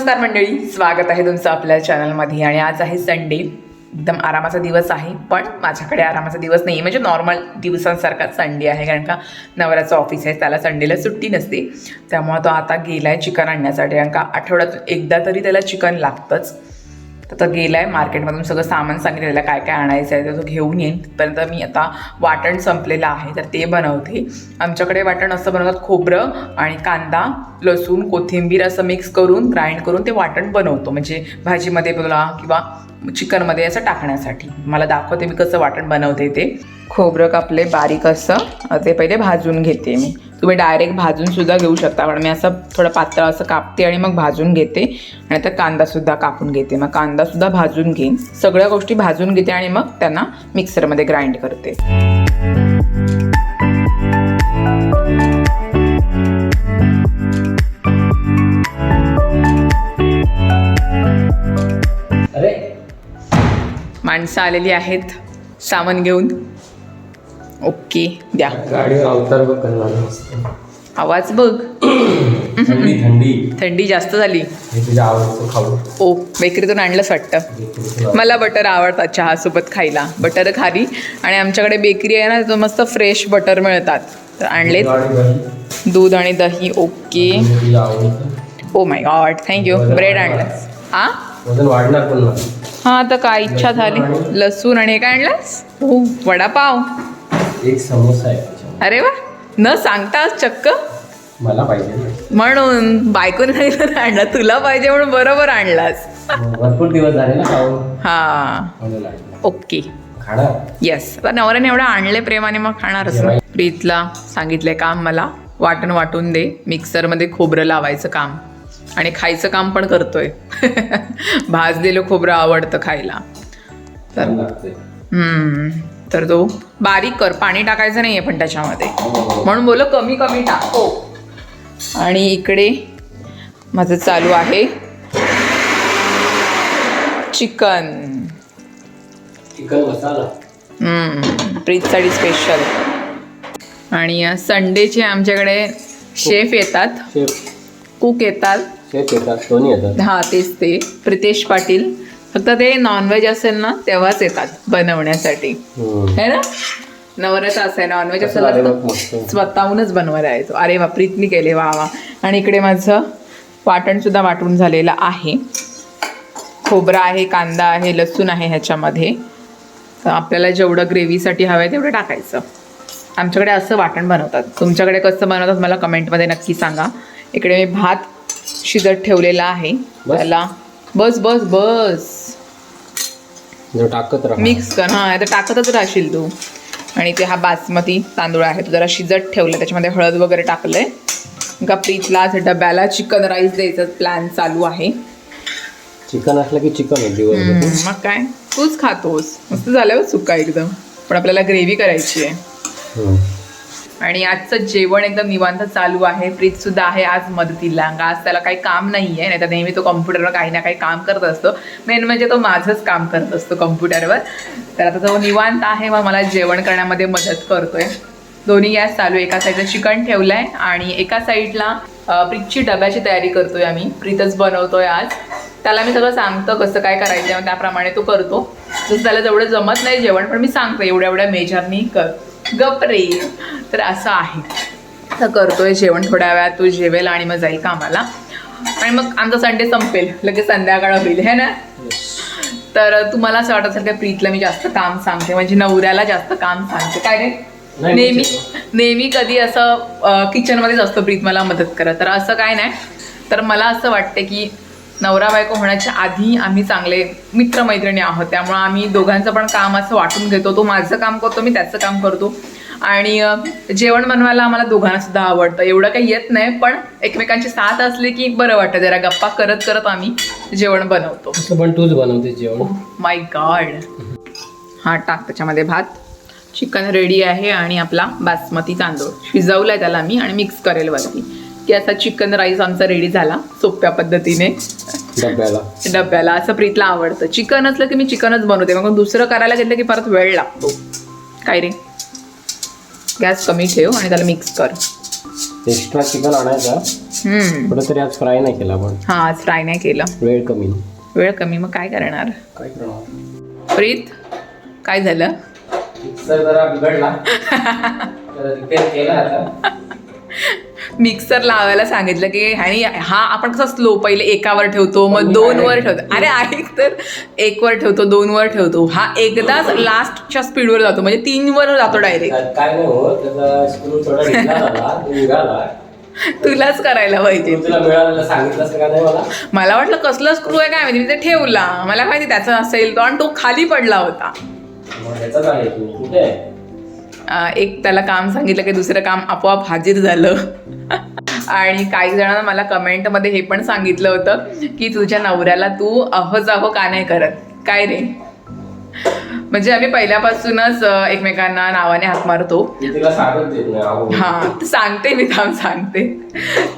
नमस्कार मंडळी स्वागत आहे तुमचं आपल्या चॅनलमध्ये आणि आज आहे संडे एकदम आरामाचा दिवस आहे पण माझ्याकडे आरामाचा दिवस नाही म्हणजे नॉर्मल दिवसांसारखा संडे आहे कारण का नवऱ्याचं ऑफिस आहे त्याला संडेला सुट्टी नसते. त्यामुळे तो आता गेला आहे चिकन आणण्यासाठी कारण का आठवड्यातून एकदा तरी त्याला चिकन लागतंच. तर तो गेला आहे मार्केटमधून सगळं सामान सांगितलेलं काय काय आणायचं आहे तर तो घेऊन येईन. तिथपर्यंत मी आता वाटण संपलेलं आहे तर ते बनवते. आमच्याकडे वाटण असं बनवतात खोबरं आणि कांदा लसूण कोथिंबीर असं मिक्स करून ग्राइंड करून ते वाटण बनवतो. म्हणजे भाजीमध्ये बोला किंवा चिकनमध्ये असं टाकण्यासाठी. मला दाखवते मी कसं वाटण बनवते ते. खोबरं कापले बारीक असं. ते पहिले भाजून घेते मी. तुम्ही डायरेक्ट भाजून सुद्धा घेऊ शकता. पण मी असं थोडं पातळ असं कापते आणि मग भाजून घेते. आणि आता कांदासुद्धा कापून घेते. मग कांदासुद्धा भाजून घेईन. सगळ्या गोष्टी भाजून घेते आणि मग त्यांना मिक्सरमध्ये ग्राइंड करते. अरे. माणसं आलेली आहेत. सामान घेऊन. ओके द्या. गाडीवर अवतार बघ आवाज बघ. थंडी थंडी. थंडी जास्त झाली. तुझ्या आवडतं खाऊ. ओ बेकरीतून आणलंच वाटतं. मला बटर आवडतात चहासोबत खायला. बटर खारी. आणि आमच्याकडे बेकरी आहे ना मस्त फ्रेश बटर मिळतात. तर आणले दूध आणि दही. Okay. Oh my god thank you bread आणलं हा? वाढणार पण हा आता काय इच्छा झाली. लसूण आणि काय आणलंस? हो वडापाव. एक समोसा आहे अरे वा न सांगताच चक्क. मला पाहिजे. म्हणून बायकोने सांगितलं आणलं तुला पाहिजे म्हणून बरोबर आणलास. भरपूर दिवस झाले ना हा. ओके. खाणार? येस आता नवऱ्याने एवढं आणले प्रेमाने मग खाणारच प्रीतला सांगितलंय काम मला. वाटण वाटून दे. मिक्सरमध्ये खोबरं लावायचं काम. आणि खायचं काम पण करतोय. भाजलेलं खोबरं आवडतं खायला. तर तर तो बारीक कर पाणी टाकायचं नाही आहे पण त्याच्यामध्ये. म्हणून बोल कमी कमी टाको. आणि इकडे माझं चालू आहे. चिकन. चिकन मसाला. हम्म, प्रीतसाठी स्पेशल आणि संडेचे आमच्याकडे शेफ येतात. शेफ कुक येतात. शेफ येतात दोन्ही येतात. हा तेच ते. प्रितेश पाटील. फक्त ते नॉनव्हेज असेल ना तेव्हाच येतात बनवण्यासाठी. है ना? नवऱ्याचं असं आहे नॉनव्हेज असेल स्वतःहूनच बनवायला येतो अरे वा प्रीतनी केले वा वा. आणि इकडे माझं वाटणसुद्धा वाटून झालेलं आहे. खोबरं आहे कांदा आहे लसूण आहे ह्याच्यामध्ये. तर आपल्याला जेवढं ग्रेव्हीसाठी हवं आहे तेवढं टाकायचं. आमच्याकडे असं वाटण बनवतात. तुमच्याकडे कसं बनवतात मला कमेंटमध्ये नक्की सांगा. इकडे मी भात शिजत ठेवलेला आहे? त्याला बस बस बस. टाकत राहा. मिक्स कर. हां आता टाकतच राहशील तू. आणि ते हा बासमती तांदूळ आहे. तो जरा शिजत ठेवलं त्याच्यामध्ये हळद वगैरे टाकलंय. का प्रीतला डब्याला चिकन राईस द्यायचं प्लॅन चालू आहे. चिकन असलं की चिकन मग काय? तूच खातोस. मस्त झालं हो सुका एकदम. पण आपल्याला ग्रेव्ही करायची आहे. आणि आजचं जेवण एकदम निवांत चालू आहे. प्रीत सुद्धा आहे आज मदतीला. का आज त्याला काही काम नाही आहे नाही तर नेहमी तो कम्प्युटरवर काही ना काही काम करत असतो. मेन म्हणजे तो माझंच काम करत असतो कम्प्युटरवर. तर आता तो निवांत आहे मग मला जेवण करण्यामध्ये मदत करतोय. दोन्ही गॅस चालू आहे. एका साईडला चिकन ठेवलंय आणि एका साईडला प्रीतची डब्याची तयारी करतोय आम्ही. प्रीतच बनवतोय आज. त्याला मी सगळं सांगतो कसं काय करायचं मग त्याप्रमाणे तो करतो. जसं त्याला जेवढं जमत नाही जेवण पण मी सांगतो एवढ्या एवढ्या मेजरनी कर. गप रे. तर असं आहे. तर करतोय जेवण थोड्या वेळात तो जेवेल आणि मग जाईल कामाला. आणि मग आमचा संडे संपेल. लगेच संध्याकाळ होईल है ना? तर तुम्हाला असं वाटत असेल का प्रीतला मी जास्त काम सांगते? म्हणजे नवऱ्याला जास्त काम सांगते. काय रे? नाही, नेहमी नाही. नेहमी कधी असं किचनमध्येच असतं प्रीत मला मदत करत. तर असं काय नाही. तर मला असं वाटतं की नवरा बायको होण्याच्या आधी आम्ही चांगले मित्रमैत्रिणी आहोत. त्यामुळं आम्ही दोघांचं पण काम असं वाटून घेतो. तो माझं काम करतो मी त्याचं काम करतो. आणि जेवण बनवायला आम्हाला दोघांना सुद्धा आवडतं. एवढं काही येत नाही पण एकमेकांची साथ असली की बरं वाटतं. जरा गप्पा करत करत आम्ही जेवण बनवतो. पण तूच बनवते जेवण? माय गॉड हा टाक त्याच्यामध्ये भात. चिकन रेडी आहे आणि आपला बासमती तांदूळ. शिजवलाय त्याला मी आणि मिक्स करेल वरती. की असा चिकन राईस आमचा रेडी झाला सोप्या पद्धतीने. डब्याला. डब्याला. असं प्रीतला आवडतं. चिकन असलं की मी चिकनच बनवते. मग दुसरं करायला घेतलं की परत वेळ लागतो. काय रे गॅस कमी ठेव आणि त्याला मिक्स कर. एक्स्ट्रा चिकन आणायचा. कुठेतरी आज फ्राय नाही केला आपण. हा आज ट्राय नाही केलं. वेळ कमी. वेळ कमी. मग काय करणार? काय करणार? प्रीत काय झालं? जरा बिघडला. रिपेअर केला आता. मिक्सर लावायला सांगितलं की आणि हा आपण कसं स्लो पहिले एकावर ठेवतो मग दोन वर ठेवतो. अरे ऐक तर एक वर ठेवतो दोन वर ठेवतो. हा एकदाच लास्टच्या स्पीडवर जातो म्हणजे तीन वर जातो डायरेक्ट काय काय नाही होत त्याचा स्क्रू थोडा ढिला झाला तो निघाला. तुलाच करायला पाहिजे. मला? वाटलं कसलं स्क्रू आहे काय माहिती मी ते ठेवला. मला माहिती त्याचा असेल तो आणि तो खाली पडला होता. एक त्याला काम सांगितलं की दुसरं काम आपोआप हाजीर झालं. आणि काही जणांना मला कमेंटमध्ये हे पण सांगितलं होतं की तुझ्या नवऱ्याला तू अहो जाहो का नाही करत? काय रे? म्हणजे आम्ही पहिल्यापासूनच एकमेकांना नावाने हाक मारतो. हा तर सांगते मी थांब सांगते.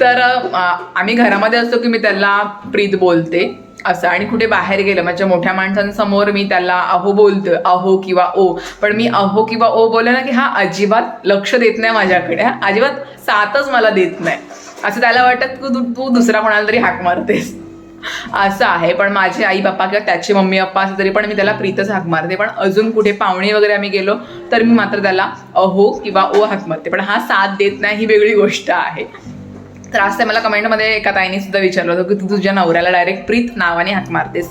तर आम्ही घरामध्ये असतो की मी त्याला प्रीत बोलते. असं. आणि कुठे बाहेर गेलं माझ्या मोठ्या माणसांसमोर मी त्याला अहो बोलतोय अहो किंवा ओ. पण मी अहो किंवा ओ बोलले ना की हा अजिबात लक्ष देत नाही माझ्याकडे हा अजिबात साथच मला देत नाही. असं त्याला वाटत की तू तू दुसरा कोणाला तरी हाक मारतेस. असं आहे. पण माझे आई बाप्पा किंवा त्याची मम्मी पप्पा असं तरी पण मी त्याला प्रीतच हाक मारते. पण अजून कुठे पाहुणे वगैरे आम्ही गेलो तर मी मात्र त्याला अहो किंवा ओ हाक मारते. पण हा साथ देत नाही ही वेगळी गोष्ट आहे. तर आज ते मला कमेंटमध्ये एका ताईने सुद्धा विचारलं होतं की तू तुझ्या नवऱ्याला डायरेक्ट प्रीत नावाने हाक मारतेस.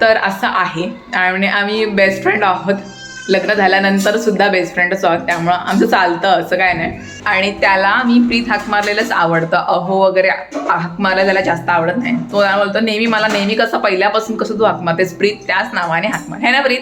तर असं आहे. आणि आम्ही बेस्ट फ्रेंड आहोत. लग्न झाल्यानंतर सुद्धा बेस्ट फ्रेंडच आहोत. त्यामुळं आमचं चालतं असं काय नाही. आणि त्याला मी प्रीत हाक मारलेलंच आवडतं. अहो वगैरे हाक मारायला त्याला जास्त आवडत नाही. तो बोलतो नेहमी मला नेहमी कसं पहिल्यापासून कसं तू हाक मारतेस प्रीत? त्याच नावाने हाक मार. है ना प्रीत?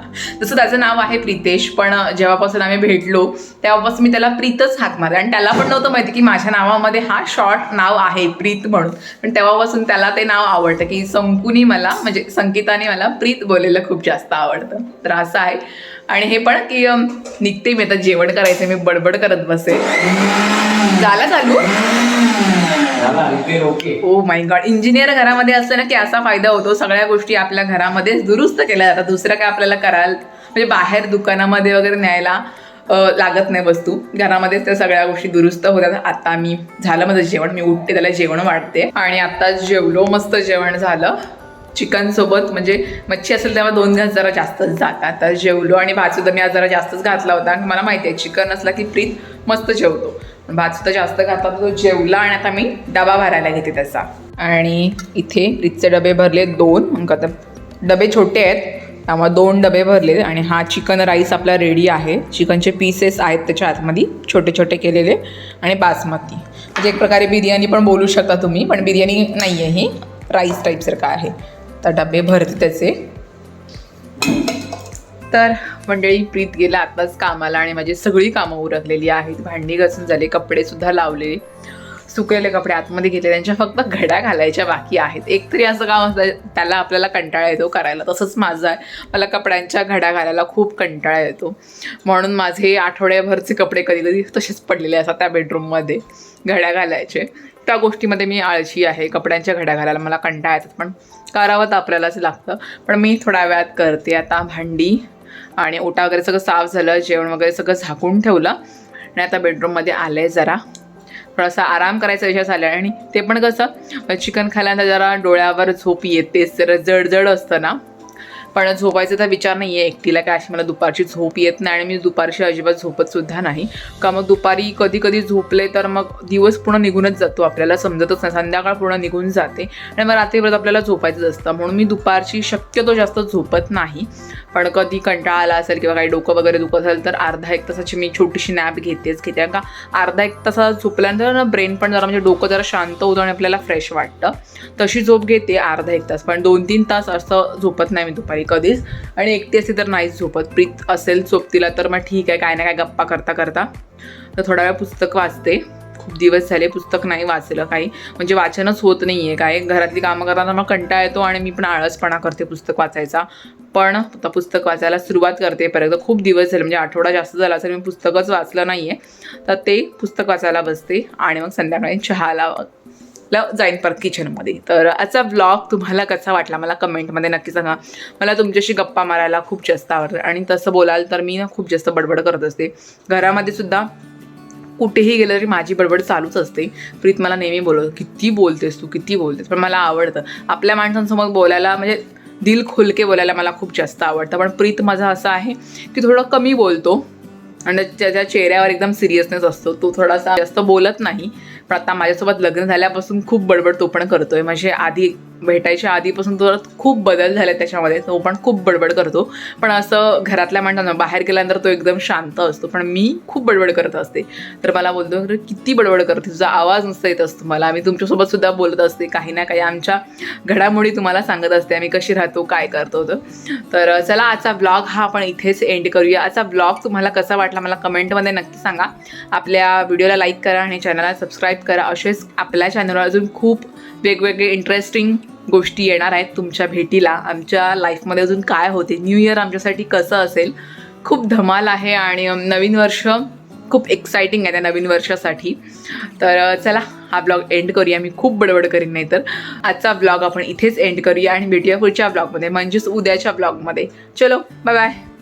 जसं तसं त्याचं नाव आहे प्रितेश पण जेव्हापासून आम्ही भेटलो तेव्हापासून मी त्याला प्रीतच हाक मारले. आणि त्याला पण नव्हतं माहिती की माझ्या नावामध्ये हा शॉर्ट नाव आहे प्रीत म्हणून. पण तेव्हापासून त्याला ते नाव आवडतं की संकुनी मला म्हणजे संकेताने मला प्रीत बोलायला खूप जास्त आवडतं. तर असं आहे. आणि हे पण की निघते मी आता जेवण करायचं मी बडबड करत बसे झालं चालू? ओ माय गॉड इंजिनियर घरामध्ये असतं ना की असा फायदा होतो सगळ्या गोष्टी आपल्या घरामध्ये दुरुस्त केल्या जातात. दुसरं काय आपल्याला करायला म्हणजे बाहेर दुकानामध्ये वगैरे न्यायला लागत नाही वस्तू. घरामध्येच त्या सगळ्या गोष्टी दुरुस्त होतात. आता मी झालं माझं जेवण मी उठते त्याला जेवण वाढते. आणि आता जेवलो मस्त जेवण झालं. चिकनसोबत म्हणजे मच्छी असेल तेव्हा दोन घास जरा जास्तच जातात. तर जेवलो आणि भात तर मी आज जरा जास्तच घातला होता. आणि मला माहिती आहे चिकन असला की प्रीत मस्त जेवतो. भात तर जास्त घातला तो जेवला आणि आता मी डबा भरायला घेते त्याचा. आणि इथे प्रीतचे डबे भरले दोन. मग आता डबे छोटे आहेत त्यामुळे दोन डबे भरले आणि हा चिकन राईस आपला रेडी आहे. चिकनचे पीसेस आहेत त्याच्या आतमध्ये छोटे छोटे केलेले आणि बासमती. म्हणजे एक प्रकारे बिर्याणी पण बोलू शकता तुम्ही पण बिर्याणी नाही आहे ही. राईस टाईपसारखं आहे. तर डबे भरते त्याचे. तर मंडळी प्रीत गेला आताच कामाला आणि माझी सगळी कामं उरकलेली आहेत. भांडी घासून झाले कपडे सुद्धा लावले. सुकलेले कपडे आतमध्ये घेतले. त्यांच्या फक्त घड्या घालायच्या बाकी आहेत. एक तरी असं काम असतं त्याला आपल्याला कंटाळा येतो करायला. तसंच माझं आहे. मला कपड्यांच्या घड्या घालायला खूप कंटाळा येतो. म्हणून माझे आठवड्याभरचे कपडे कधी कधी तसेच पडलेले असतात त्या बेडरूममध्ये घड्या घालायचे. त्या गोष्टीमध्ये मी आळशी आहे. कपड्यांच्या घड्या घालायला मला कंटाळा येतात पण करावं तर आपल्यालाच लागतं. पण मी थोड्या वेळात करते. आता भांडी आणि ओटा वगैरे सगळं साफ झालं जेवण वगैरे सगळं झाकून ठेवलं. आणि आता बेडरूममध्ये आलं आहे जरा. थोडासा आराम करायचा विषय झाला आणि ते पण कसं चिकन खाल्यानंतर जरा डोळ्यावर झोप येतेच. जरा जडजड असतं ना. पण झोपायचा तर विचार नाही आहे एकटीला काय अशी मला दुपारची झोप येत नाही आणि मी दुपारची अजिबात झोपतसुद्धा नाही. का मग दुपारी कधी कधी झोपले तर मग दिवस पूर्ण निघूनच जातो. आपल्याला समजतच नाही. संध्याकाळ पूर्ण निघून जाते. आणि मग रात्रीपर्यंत आपल्याला झोपायचंच असतं. म्हणून मी दुपारची शक्यतो जास्त झोपत नाही. पण कधी कंटाळा आला असेल किंवा काही डोकं वगैरे दुखत असेल तर अर्धा एक तासाची मी छोटीशी नॅप घेतेच घेते. का अर्धा एक तासा झोपल्यानंतर ना ब्रेन पण जरा म्हणजे डोकं जरा शांत होतं आणि आपल्याला फ्रेश वाटतं. तशी झोप घेते अर्धा एक तास. पण दोन तीन तास असं झोपत नाही मी दुपारी. कधीच. आणि एकटी असते तर नाहीच झोपत. प्रीत असेल झोपतीला तर मग ठीक आहे काय ना काय गप्पा करता करता. तर थोडा वेळ पुस्तक वाचते. खूप दिवस झाले पुस्तक नाही वाचलं काही. म्हणजे वाचनच होत नाही आहे काय. घरातली कामं करताना मग कंटाळा येतो आणि मी पण आळसपणा करते पुस्तक वाचायचा. पण आता पुस्तक वाचायला सुरुवात करते परत. खूप दिवस झाले म्हणजे आठवडा जास्त झाला असेल मी पुस्तकच वाचलं नाही आहे तर ते पुस्तक वाचायला बसते आणि मग संध्याकाळी चहाला ला जाईन परत किचनमध्ये तर आजचा ब्लॉग तुम्हाला कसा वाटला? मला कमेंटमध्ये नक्की सांगा. मला तुमच्याशी गप्पा मारायला खूप जास्त आवडतं. आणि तसं बोलाल तर मी ना खूप जास्त बडबड करत असते. घरामध्ये सुद्धा कुठेही गेलं तरी माझी बडबड चालूच असते. प्रीत मला नेहमी बोलत किती बोलतेस तू? किती बोलतेस? पण मला आवडतं. आपल्या माणसांसमोर बोलायला म्हणजे दिल खुलके बोलायला मला खूप जास्त आवडतं. पण प्रीत माझा असा आहे की थोडं कमी बोलतो. आणि त्याच्या चेहऱ्यावर एकदम सिरियसनेस असतो. तो थोडासा जास्त बोलत नाही. पण आता माझ्यासोबत लग्न झाल्यापासून खूप बडबड तो पण करतोय. म्हणजे आधी भेटायच्या आधीपासून तो खूप बदल झाले त्याच्यामध्ये तो पण खूप बडबड करतो. पण असं घरातल्या माणसांना बाहेर गेल्यानंतर तो एकदम शांत असतो. पण मी खूप बडबड करत असते. तर मला बोलतो किती बडबड करते तुझा आवाज नुसता येत असतो मला. मी तुमच्यासोबत सुद्धा बोलत असते काही ना काही आमच्या घडामोडी तुम्हाला सांगत असते. आम्ही कशी राहतो काय करतो तर चला आजचा ब्लॉग हा आपण इथेच एंड करूया. आजचा ब्लॉग तुम्हाला कसा वाटला मला कमेंटमध्ये नक्की सांगा. आपल्या व्हिडिओला लाईक करा आणि चॅनलला सबस्क्राईब करा. असेच आपल्या चॅनलवर अजून खूप वेगवेगळे इंटरेस्टिंग गोष्टी येणार आहेत तुमच्या भेटीला. आमच्या लाईफमध्ये अजून काय होते? न्यू इयर आमच्यासाठी कसं असेल? खूप धमाल आहे आणि नवीन वर्ष खूप एक्साइटिंग आहे त्या नवीन वर्षासाठी. तर चला हा ब्लॉग एंड करूया. मी खूप बडबड करीन नाही तर आजचा ब्लॉग आपण इथेच एंड करूया आणि भेटूया पुढच्या ब्लॉगमध्ये म्हणजेच उद्याच्या ब्लॉगमध्ये चलो बाय बाय